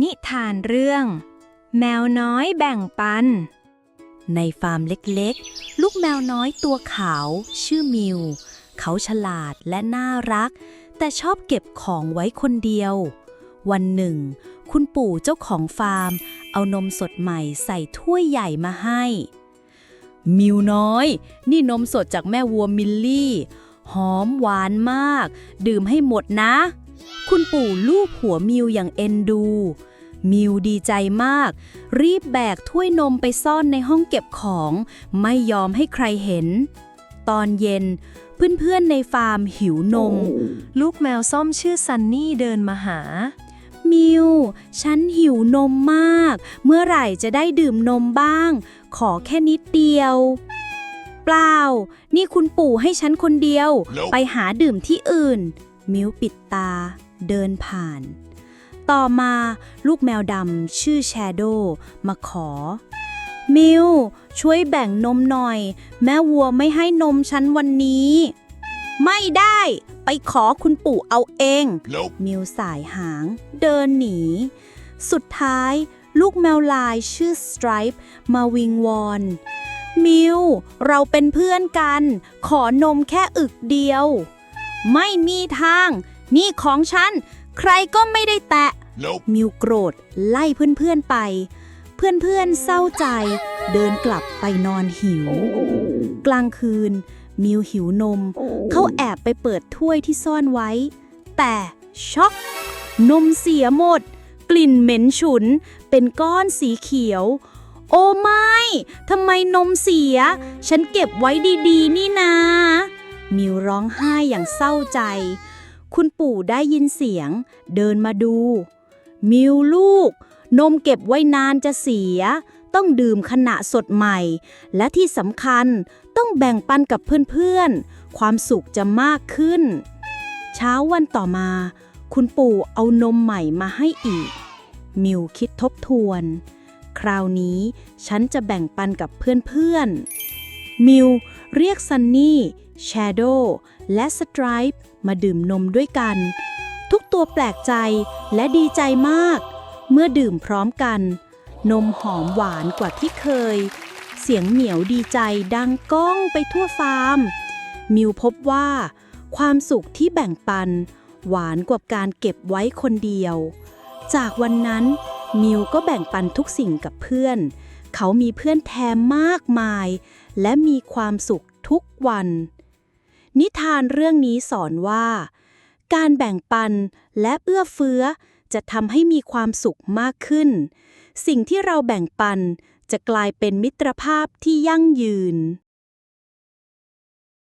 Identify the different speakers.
Speaker 1: นิทานเรื่อง แมวน้อยแบ่งปัน
Speaker 2: ในฟาร์มเล็กๆ ลูกแมวน้อยตัวขาว ชื่อมิว เขาฉลาดและน่ารัก แต่ชอบเก็บของไว้คนเดียว วันหนึ่ง คุณปู่เจ้าของฟาร์ม เอานมสดใหม่ใส่ถ้วยใหญ่มาให้ มิวน้อย นี่นมสดจากแม่วัวมิลลี่ หอมหวานมาก ดื่มให้หมดนะ คุณปู่ลูบหัวมิวอย่างเอ็นดู มิวดีใจมาก รีบแบกถ้วยนมไปซ่อนในห้องเก็บของ ไม่ยอมให้ใครเห็น ตอนเย็น เพื่อนๆในฟาร์มหิวนม
Speaker 1: ลูกแมวส้มชื่อซันนี่เดินมาหา
Speaker 2: มิว ฉันหิวนมมาก เมื่อไหร่จะได้ดื่มนมบ้าง ขอแค่นิดเดียว เปล่า นี่คุณปู่ให้ฉันคนเดียว
Speaker 3: Nope
Speaker 2: ไปหาดื่มที่อื่น มิวปิดตา เดินผ่าน ต่อมาลูกแมวดำชื่อแชโดมาขอ มิวช่วยแบ่งนมหน่อย แม่วัวไม่ให้นมฉันวันนี้ ไม่ได้ ไปขอคุณปู่เอาเอง
Speaker 3: Nope.
Speaker 2: มิวสายหาง เดินหนี สุดท้าย ลูกแมวลายชื่อสไตรป์มาวิงวอนมิว เราเป็นเพื่อนกัน ขอนมแค่อึกเดียว ไม่มีทาง นี่ของฉัน ใครก็ไม่ได้แตะ
Speaker 3: Nope.
Speaker 2: มิวโกรธไล่เพื่อนๆไป เพื่อนๆเศร้าใจ เดินกลับไปนอนหิว กลางคืน มิวหิวนม เขาแอบไปเปิดถ้วยที่ซ่อนไว้ แต่ช็อกนมเสียหมด กลิ่นเหม็นฉุน เป็นก้อนสีเขียว โอ้ไม่ทำไมนมเสีย ฉันเก็บไว้ดีๆ นี่นา มิวร้องไห้อย่างเศร้าใจ คุณปู่ได้ยินเสียง เดินมาดู มิวลูก นมเก็บไว้นานจะเสีย ต้องดื่มขณะสดใหม่ และที่สำคัญต้องแบ่งปันกับเพื่อนๆ ความสุขจะมากขึ้น เช้าวันต่อมา คุณปู่เอานมใหม่มาให้อีก มิวคิดทบทวน คราวนี้ฉันจะแบ่งปันกับเพื่อนๆมิว เรียกซันนี่แชโดและสไตรป์มาดื่มนมด้วยกัน ทุกตัวแปลกใจและดีใจมาก เมื่อดื่มพร้อมกัน นมหอมหวานกว่าที่เคย เสียงเหมียวดีใจดังก้องไปทั่วฟาร์ม มิวพบว่า ความสุขที่แบ่งปัน หวานกว่าการเก็บไว้คนเดียว จากวันนั้นมิวก็แบ่งปันทุกสิ่งกับเพื่อน เขามีเพื่อนแท้มากมาย และมีความสุขทุกวัน นิทานเรื่องนี้สอนว่า การแบ่งปันและเอื้อเฟื้อจะทำให้มีความสุขมากขึ้น สิ่งที่เราแบ่งปันจะกลายเป็นมิตรภาพที่ยั่งยืน